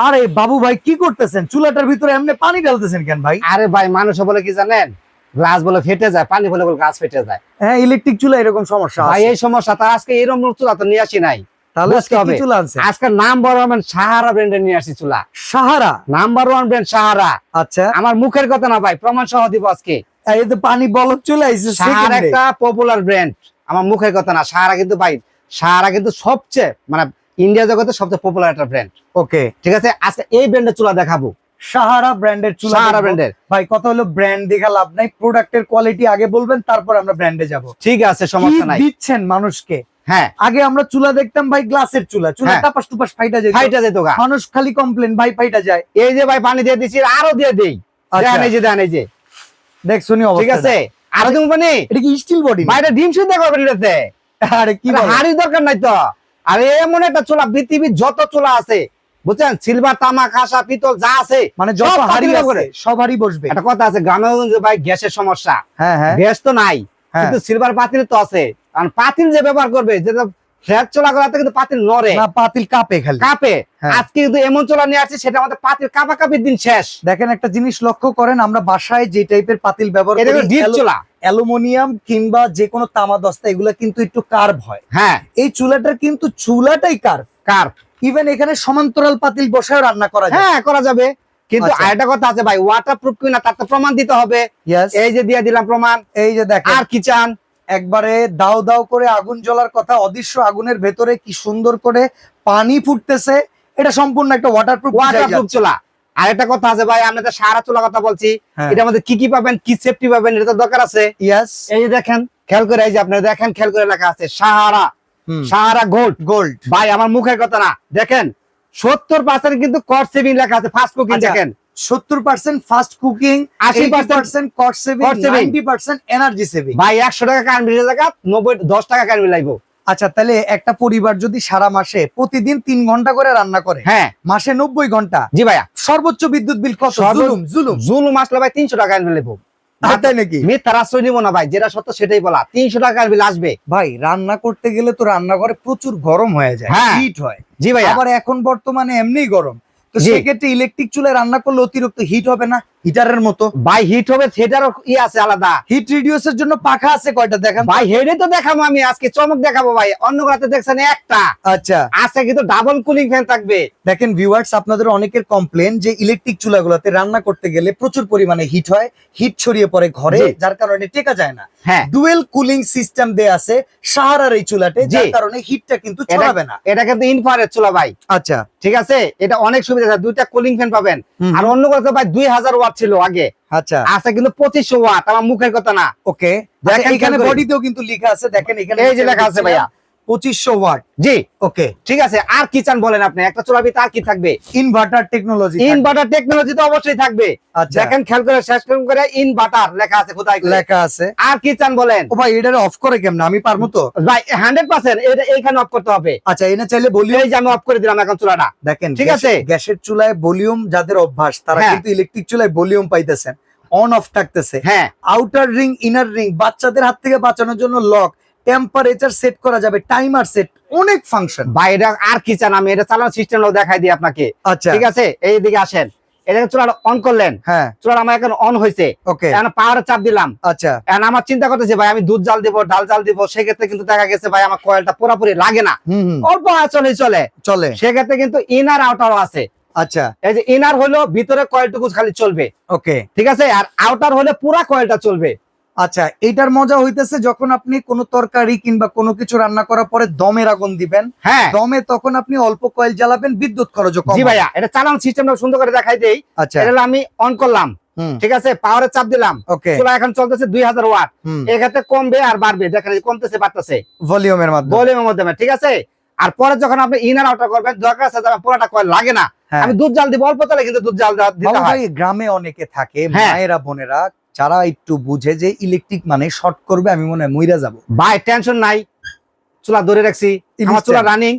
আরে বাবু ভাই কি করতেছেন? চুলাটার ভিতরে এমনি পানি ঢালতেছেন কেন ভাই? আরে ভাই মানুষ বলে কি জানেন? গ্লাস বলে ফেটে যায় পানি বলে বলে গাছ ফেটে যায়। হ্যাঁ ইলেকট্রিক চুলা এরকম সমস্যা ভাই এই সমস্যা তা আজকে এরকম চুলা তো নিয়ে আসি নাই। তাহলে আজকে কি চুলা আনছেন? আজকে নাম্বার ওয়ান সাহারা ব্র্যান্ডের নিয়ে আসি চুলা। Sahara? Number one brand Sahara. আচ্ছা। আমার মুখের কথা না ভাই প্রমাণ সহ দিব আজকে। এই তো পানি বলক চলে আইছে সাহারা একটা পপুলার ব্র্যান্ড আমার মুখের কথা না সাহারা কিন্তু ভাই সাহারা কিন্তু সবচেয়ে মানে ইন্ডিয়া জগতে সবচেয়ে পপুলার একটা ব্র্যান্ড ওকে ঠিক আছে? আজকে এই ব্র্যান্ডের চুলা দেখাবো। সাহারা ব্র্যান্ডের চুলা সাহারা ব্র্যান্ডের ভাই কথা হলো ব্র্যান্ড দেখা লাভ নাই। প্রোডাক্টের কোয়ালিটি আগে বলবেন তারপর আমরা ব্র্যান্ডে যাব। ঠিক আছে সমস্যা নাই। দিচ্ছেন মানুষকে? হ্যাঁ। আগে আমরা চুলা দেখতাম ভাই গ্লাসের চুলা। চুলা হ্যাঁ। টাপাস টুপাস ফাইটা যেত। ফাইটা যেত গা। মানুষ খালি কমপ্লেন ভাই ফাইটা যায়। এই যে ভাই পানি দিয়ে দিছি আরও দিয়ে দেই। আচ্ছা। দেখেন এই যে দেখেন এই যে। দেখ শুনি ঠিক আছে? আরও দিব পানি? এটা কি স্টিল বডি ভাইটা ডিম সিদ্ধ করবেন এটাতে আরে কি এটা? হাড়ির দরকার নাই তো। আর এমন একটা চুলা পৃথিবীর যত চুলা আছে বুঝছেন? সিলভার তামা কাঁসা পিতল যা আছে মানে যত হারি হাড়ি করে। সব হাড়ি বসবে। একটা কথা আছে গ্রামে ভাই গ্যাসের সমস্যা। হ্যাঁ হ্যাঁ। গ্যাস তো নাই হ্যাঁ। কিন্তু সিলভার পাতিল তো আছে। কারণ পাতিল যে ব্যবহার করবে যেটা ফ্ল্যাট চোলা কিন্তু পাতিল নড়ে। না পাতিল কাপে খালি। কাঁপে। হ্যাঁ। আজকে কিন্তু এমন চোলা নিয়ে আসছে সেটা আমাদের পাতিল কাপা কাপির দিন শেষ। দেখেন একটা জিনিস লক্ষ্য করেন আমরা বাসায় যে টাইপের পাতিল ব্যবহার করি চোলা। অ্যালুমিনিয়াম কিংবা যে কোনো তামা দস্তা এগুলা কিন্তু একটু কার্ভ হয়। হ্যাঁ। এই চুলাটার কিন্তু চুলাটাই কার্ভ। কার ইভেন এখানে সমান্তরাল পাতিল বসায় রান্না করা যায়। হ্যাঁ করা যাবে। কিন্তু আচ্ছা। আরেকটা কথা আছে ভাই ওয়াটার প্রুফ কিনা তার তো প্রমাণ দিতে হবে। এই যে দিয়ে দিলাম প্রমাণ। এই যে দেখেন। আর কি চান? একবারে দাও দাও করে আগুন জ্বলার কথা অদৃশ্য আগুনের ভেতরে কি সুন্দর করে পানি ফুটতেছে এটা সম্পূর্ণ একটা ওয়াটারপ্রুফ ওয়াটার প্রুফ চোলা। আরেকটা কথা আছে ভাই আমরা তো সারা চোলা কথা বলছি হ্যাঁ। এটা আমাদের কি কি পাবেন কি সেফটি পাবেন এটা তো দরকার আছে। ইয়াস এই যে দেখেন খেয়াল করে এই যে আপনারা দেখেন খেয়াল করে লেখা আছে সাহারা। সাহারা গোল্ড গোল্ড ভাই আমার মুখের কথা না দেখেন সত্তর পার্সেন্ট কিন্তু কর সেভিং লেখা আছে ফার্স্ট কুকিং আচ্ছা, দেখেন। সত্তর পার্সেন্ট ফাস্ট কুকিং আশি percent cost saving ninety percent energy saving ভাই একশো টাকা কারেন্ট বিলের জায়গা নব্বই দশ টাকা কারেন্ট বিল লাগবো আচ্ছা তাহলে একটা পরিবার যদি সারা মাসে প্রতিদিন তিন ঘণ্টা করে রান্না করে হ্যাঁ। মাসে নব্বই ঘণ্টা জি ভাইয়া। সর্বোচ্চ বিদ্যুৎ বিল কত? জুলুম জুলুম। জুলুম আসলে ভাই তিনশো টাকা কারেন্ট বিল লাগবো নাকি? মিথ্যার আশ্রয় নিবো না ভাই যেটা সত্য সেটাই বলা। তিনশো টাকা কারেন্ট বিল আসবে। ভাই রান্না করতে গেলে তো রান্নাঘরে প্রচুর গরম হয়ে যায় হ্যাঁ। হিট হয়। জি ভাইয়া। আবার এখন বর্তমানে এমনিই গরম। তো সেক্ষেত্রে ইলেকট্রিক চুলায় রান্না করলে অতিরিক্ত হিট হবে না? হিটারের মতো। ভাই হিট হবে সেটারও ই আছে আলাদা। হিট রিডিউসের জন্য পাখা আছে কয়টা দেখেন? ভাই হেডে তো দেখাবো আমি আজকে চমক দেখাবো ভাই। অন্য রাতে দেখছেন একটা। আচ্ছা। আজকে কিন্তু ডাবল কুলিং ফ্যান থাকবে। দেখেন ভিউয়ার্স আপনাদের অনেকের কমপ্লেন যে ইলেকট্রিক চুলাগুলোতে রান্না করতে গেলে প্রচুর পরিমাণে হিট হয় হিট ছড়িয়ে পড়ে ঘরে যার কারণে টেকা যায় না। হ্যাঁ। ডুয়েল কুলিং সিস্টেম দেয়া আছে সাহারার এই চুলাতে। যার কারণে হিটটা কিন্তু ছড়াবে না। এটা কিন্তু ইনফ্রারেড চুলা ভাই। আচ্ছা। ঠিক আছে? এটা অনেক সুবিধা আছে দুইটা কুলিং ফ্যান পাবেন। আর অন্য কথা ভাই দুই হাজার ওয়াট ছিল আগে। আচ্ছা। আছে কিন্তু পঁচিশশো ওয়াট আমার মুখের কথা না। ওকে দেখেন এখানে খেয়াল বডিতেও কিন্তু লিখা আছে দেখেন এখানে এই যে লেখা আছে ভাইয়া। পঁচিশশো ওয়াট। জি। ওকে ঠিক আছে। আর কি চান বলেন আপনি? একটা চুলা আর কি থাকবে? ইনভার্টার টেকনোলজি ইনভার্টার টেকনোলজি তো অবশ্যই থাকবে। আচ্ছা। দেখেন খেয়াল করে শেষ করে ইনভার্টার লেখা আছে কোথায় লেখা আছে। আর কি চান বলেন? ও ভাই এটা অফ করে কেমন? আমি পারব তো? ভাই হান্ড্রেড পার্সেন্ট এইখানে অফ করতে হবে। আচ্ছা এনে চাইলে বলি এই যে আমি অফ করে দিলাম এখন চুলাটা। দেখেন ঠিক আছে। গ্যাসের চুলায় ভলিউম যাদের অভ্যাস তারা হ্যাঁ। কিন্তু ইলেকট্রিক চুলায় ভলিউম পাইতেছেন। অন অফ থাকতেছে। হ্যাঁ। আউটার রিং ইনার রিং বাচ্চাদের হাত থেকে বাঁচানোর জন্য লক টেম্পারেচার সেট করা যাবে টাইমার সেট অনেক ফাংশন ভাই এটা আর কি চান? আমি এটা চালানোর সিস্টেমটাও দেখাই দিই আপনাকে। আচ্ছা। ঠিক আছে? এই দিকে আসেন। এটা চুলাটা অন করলেন। হ্যাঁ। চুলাটা আমার এখন অন হয়েছে ওকে এখন পাওয়ারে চাপ দিলাম। আচ্ছা। এখন আমার চিন্তা করতেছে ভাই আমি দুধ জাল দিব ডাল জাল দিব সেক্ষেত্রে কিন্তু দেখা গেছে ভাই আমার কয়েলটা পুরোপুরি লাগে না। অল্প চলে চলে। চলে। সেক্ষেত্রে কিন্তু ইনার আউটারও আছে। আচ্ছা। এই যে ইনার হলো ভিতরে কয়েলটুকু খালি চলবে। ওকে ঠিক আছে? আর আউটার হলে পুরা কয়েলটা চলবে। আচ্ছা এটার মজা হইতেছে যখন আপনি কোনো তরকারি কিংবা কোনো কিছু রান্না করার পরে দমের আগুন দিবেন। হ্যাঁ। দমে তখন আপনি অল্প কয়েল জ্বালাবেন বিদ্যুৎ খরচ জি ভাইয়া এটা চালান সিস্টেমটা সুন্দর করে দেখাই দেই। আচ্ছা। এটা আমি অন করলাম। ঠিক আছে? পাওয়ারে চাপ দিলাম। চুলা এখন চলতেছে দুই হাজার ওয়াট। এক্ষেত্রে কমবে আর বাড়বে। দেখেন কমতেছে বাড়তেছে। ভলিউমের মাধ্যমে। ভলিউমের মাধ্যমে ঠিক আছে? আর পরে যখন আপনি ইনার আউটার করবেন দরকার আছে পুরোটা কয়েল লাগে না। হ্যাঁ। আমি দুধ জাল দিব অল্প চলে কিন্তু দুধ জাল দিতে হয়। গ্রামে অনেকে থাকে হ্যাঁ। মায়েরা বোনেরা যারা একটু বুঝে যে ইলেকট্রিক মানে শর্ট করবে আমি মনে হয় মইরা যাব। ভাই টেনশন নাই। চুলা ধরে রাখছি। আমার চুলা রানিং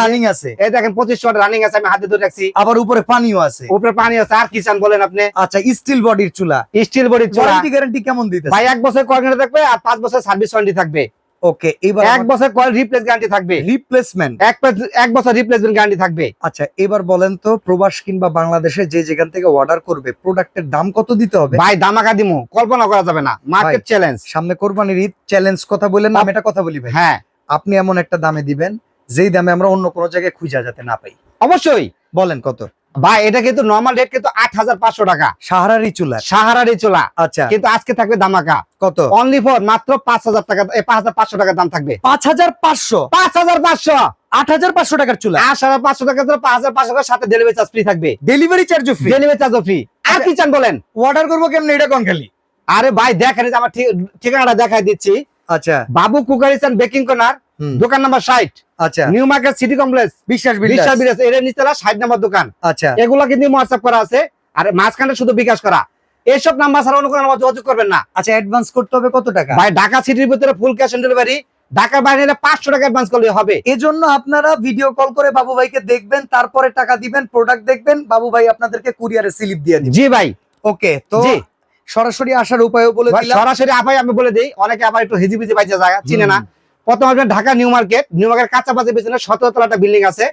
রানিং আছে। এই দেখেন পঁচিশ ওয়াট রানিং আছে আমি হাতে ধরে রাখছি। আবার উপরে পানিও আছে। উপরে পানি আছে আর কি চান বলেন আপনি? আচ্ছা স্টিল বডির চুলা। স্টিল বডির চুলা। গ্যারান্টি কেমন দিতে ভাই এক বছর কোয়ারেন্টি থাকবে আর পাঁচ বছর সার্ভিস ওয়ারেন্টি থাকবে। ওকে এবার এক বছর কয়েল রিপ্লেস গ্যারান্টি থাকবে। রিপ্লেসমেন্ট এক বছর- এক বছর রিপ্লেসমেন্ট গ্যারান্টি থাকবে। আচ্ছা এবার বলেন তো প্রবাস কিংবা বাংলাদেশে যে যেখান থেকে অর্ডার করবে প্রোডাক্টের দাম কত দিতে হবে? ভাই দামাকা দিমু। কল্পনা করা যাবে না। মার্কেট চ্যালেঞ্জ সামনে কোরবানির ঈদ চ্যালেঞ্জ কথা বললেন না আমি এটা কথা বলি ভাই। হ্যাঁ। আপনি এমন একটা দামে দিবেন যেই দামে আমরা অন্য কোনো জায়গায় খুঁজা যাতে না পাই। অবশ্যই। বলেন কত? ভাই এটা কিন্তু নর্মাল রেট কিন্তু আট হাজার পাঁচশো টাকা। সাহারারি চুলা সাহারারি চোলা আচ্ছা। কিন্তু আজকে থাকবে দামাকা। কত? অনলি ফর মাত্র পাঁচ হাজার টাকা পাঁচ হাজার পাঁচশো টাকার দাম থাকবে। পাঁচ হাজার পাঁচশো? পাঁচ হাজার পাঁচশো। আট হাজার পাঁচশো টাকার চুলা? আট হাজার পাঁচশো টাকা ধরে পাঁচ হাজার পাঁচশো টাকার সাথে ডেলিভারি চার্জ ফ্রি থাকবে। Delivery charge free delivery free আর আচ্ছা। কি চান বলেন? অর্ডার করব কেমন? এটা কোন খালি? আরে ভাই দেখেন আমার ঠিক- ঠিকানাটা দেখাই দিচ্ছি। আচ্ছা। Babu cookeries and baking corner দোকান নাম্বার ষাট। আচ্ছা। নিউ মার্কেট সিটি কমপ্লেক্স বিশ্বাস বিশ্বাস বিশ্বাস বিরাজ এর নিচতলা ষাট নাম্বার দোকান। আচ্ছা। এগুলো কিন্তু হোয়াটসঅ্যাপ করা আছে। আর মাঝখানে শুধু বিকাশ করা। এইসব নাম্বার ছাড়া অন্য কোনো নাম্বার যোগাযোগ করবেন না। আচ্ছা অ্যাডভান্স করতে হবে কত টাকা? ভাই ঢাকা সিটির ভিতরে ফুল ক্যাশ অন ডেলিভারি ঢাকার বাইরে পাঁচশো টাকা অ্যাডভান্স করলে হবে। এজন্য আপনারা ভিডিও কল করে বাবু ভাইকে দেখবেন তারপরে টাকা দিবেন প্রোডাক্ট দেখবেন। বাবু ভাই আপনাদেরকে কুরিয়ারে স্লিপ দিয়ে দিবেন জি ভাই। ওকে তো সরাসরি আসার উপায়ও বলে দিলাম। সরাসরি আপাই আমি বলে দিই অনেকে আবার একটু হিজিবিজি বাইজা জায়গা চিনে না। প্রথম আসবেন Dhaka new market new market কাঁচা বাজার পিছনে সতেরো তলা একটা বিল্ডিং আছে।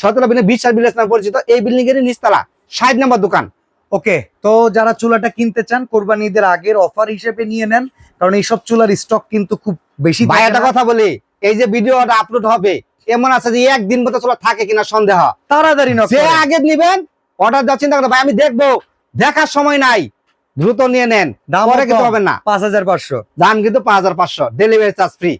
সতেরো বিল্ডিং বিশ্বাস বিল্ডিং নামে পরিচিত। এই বিল্ডিং এর নিচতলা ষাট নম্বর দোকান। ওকে তো যারা চুলাটা কিনতে চান কোরবানি ঈদের আগের অফার হিসেবে নিয়ে নেন কারণ এইসব চুলার স্টক কিন্তু খুব বেশি ভাই একটা কথা বলি এই যে ভিডিওটা আপলোড হবে এমন আছে যে একদিন মতো চলা থাকে কিনা সন্দেহ। তাড়াতাড়ি নক যে আগে নিবেন অর্ডার দেওয়ার চিন্তা করেন ভাই আমি দেখব দেখার সময় নাই। দ্রুত নিয়ে নেন। দাম কিন্তু হবে না। পাঁচ হাজার পাঁচশো। দাম কিন্তু পাঁচ হাজার পাঁচশো। Delivery charge free